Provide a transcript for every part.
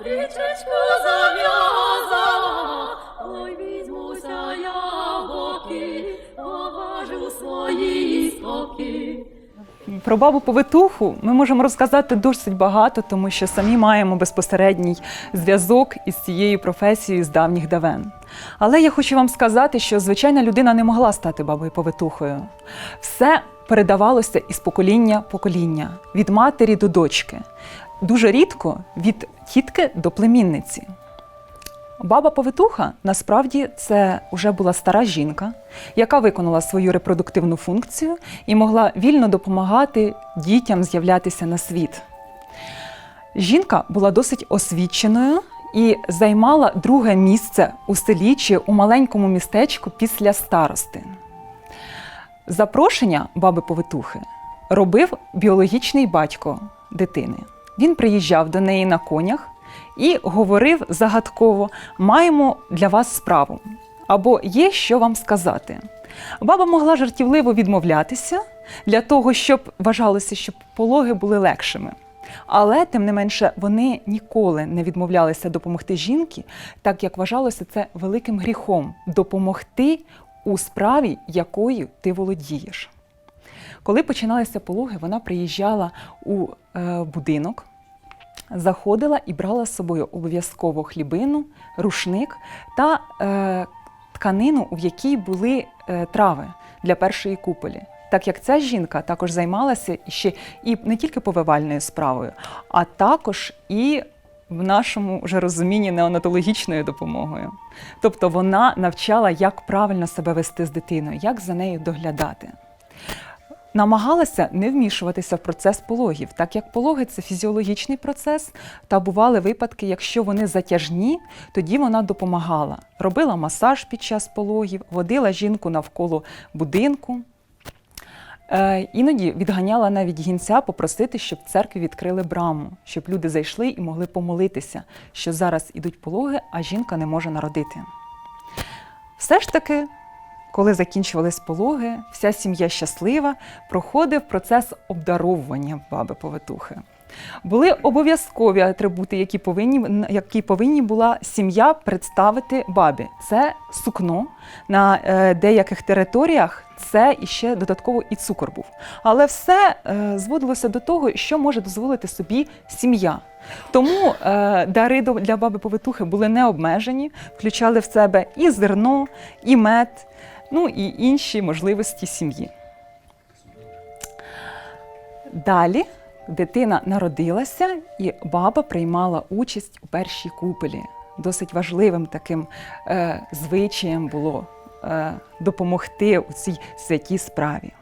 стрічечку зав'язала, ой, візьмуся я боки, поважу свої споки. Про бабу повитуху ми можемо розказати досить багато, тому що самі маємо безпосередній зв'язок із цією професією з давніх давен. Але я хочу вам сказати, що звичайна людина не могла стати бабою повитухою. Все передавалося із покоління покоління, від матері до дочки. Дуже рідко від тітки до племінниці. Баба повитуха насправді це вже була стара жінка, яка виконала свою репродуктивну функцію і могла вільно допомагати дітям з'являтися на світ. Жінка була досить освіченою і займала друге місце у селі чи у маленькому містечку після старости. Запрошення баби повитухи робив біологічний батько дитини. Він приїжджав до неї на конях і говорив загадково: маємо для вас справу або є що вам сказати. Баба могла жартівливо відмовлятися для того, щоб вважалося, щоб пологи були легшими. Але, тим не менше, вони ніколи не відмовлялися допомогти жінки, так як вважалося це великим гріхом допомогти у справі, якою ти володієш. Коли починалися пологи, вона приїжджала у е, будинок, заходила і брала з собою обов'язково хлібину, рушник та е, тканину, в якій були е, трави для першої куполі. Так як ця жінка також займалася ще і не тільки повивальною справою, а також і в нашому вже розумінні неонатологічною допомогою. Тобто вона навчала, як правильно себе вести з дитиною, як за нею доглядати. Намагалася не вмішуватися в процес пологів, так як пологи це фізіологічний процес, та бували випадки, якщо вони затяжні, тоді вона допомагала. Робила масаж під час пологів, водила жінку навколо будинку. Е, іноді відганяла навіть гінця попросити, щоб в церкві відкрили браму, щоб люди зайшли і могли помолитися, що зараз ідуть пологи, а жінка не може народити. Все ж таки, коли закінчувались пологи, вся сім'я щаслива, проходив процес обдаровування баби повитухи. Були обов'язкові атрибути, які повинні, які повинні була сім'я представити бабі. Це сукно на е, деяких територіях. Це іще додатково і цукор був. Але все е, зводилося до того, що може дозволити собі сім'я. Тому е, дари для баби повитухи були не обмежені, включали в себе і зерно, і мед, ну і інші можливості сім'ї. Далі дитина народилася, і баба приймала участь у першій купелі. Досить важливим таким е, звичаєм було е, допомогти у цій святій справі.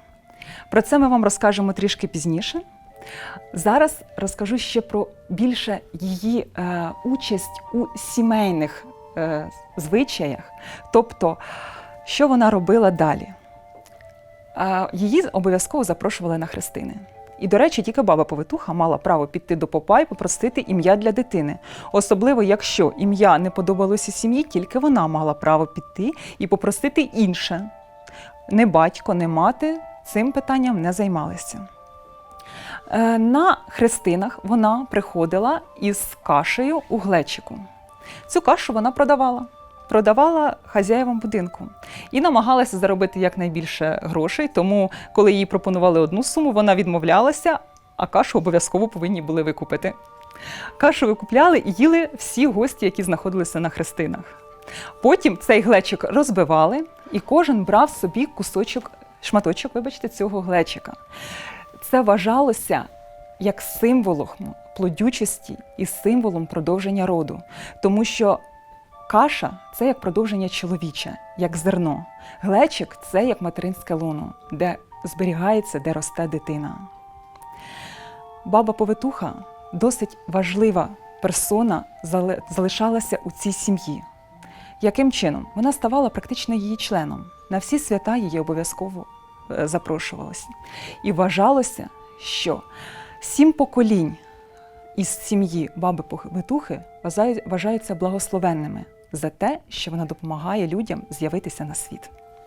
Про це ми вам розкажемо трішки пізніше. Зараз розкажу ще про більше її е, участь у сімейних е, звичаях, тобто, що вона робила далі. Її обов'язково запрошували на хрестини. І, до речі, тільки баба повитуха мала право піти до попа і попросити ім'я для дитини. Особливо, якщо ім'я не подобалося сім'ї, тільки вона мала право піти і попросити інше. Не батько, не мати цим питанням не займалися. Е, На хрестинах вона приходила із кашею у глечику. Цю кашу вона продавала. Продавала хазяєвам будинку і намагалася заробити якнайбільше грошей. Тому, коли їй пропонували одну суму, вона відмовлялася, а кашу обов'язково повинні були викупити. Кашу викупляли і їли всі гості, які знаходилися на хрестинах. Потім цей глечик розбивали, і кожен брав собі кусочок, шматочок, вибачте, цього глечика. Це вважалося як символом плодючості і символом продовження роду, тому що каша це як продовження чоловіче, як зерно. Глечик це як материнське лоно, де зберігається, де росте дитина. Баба повитуха досить важлива персона залишалася у цій сім'ї. Яким чином? Вона ставала практично її членом. На всі свята її обов'язково е, запрошувалося. І вважалося, що сім поколінь із сім'ї баби вважаю- вважаються благословенними за те, що вона допомагає людям з'явитися на світ.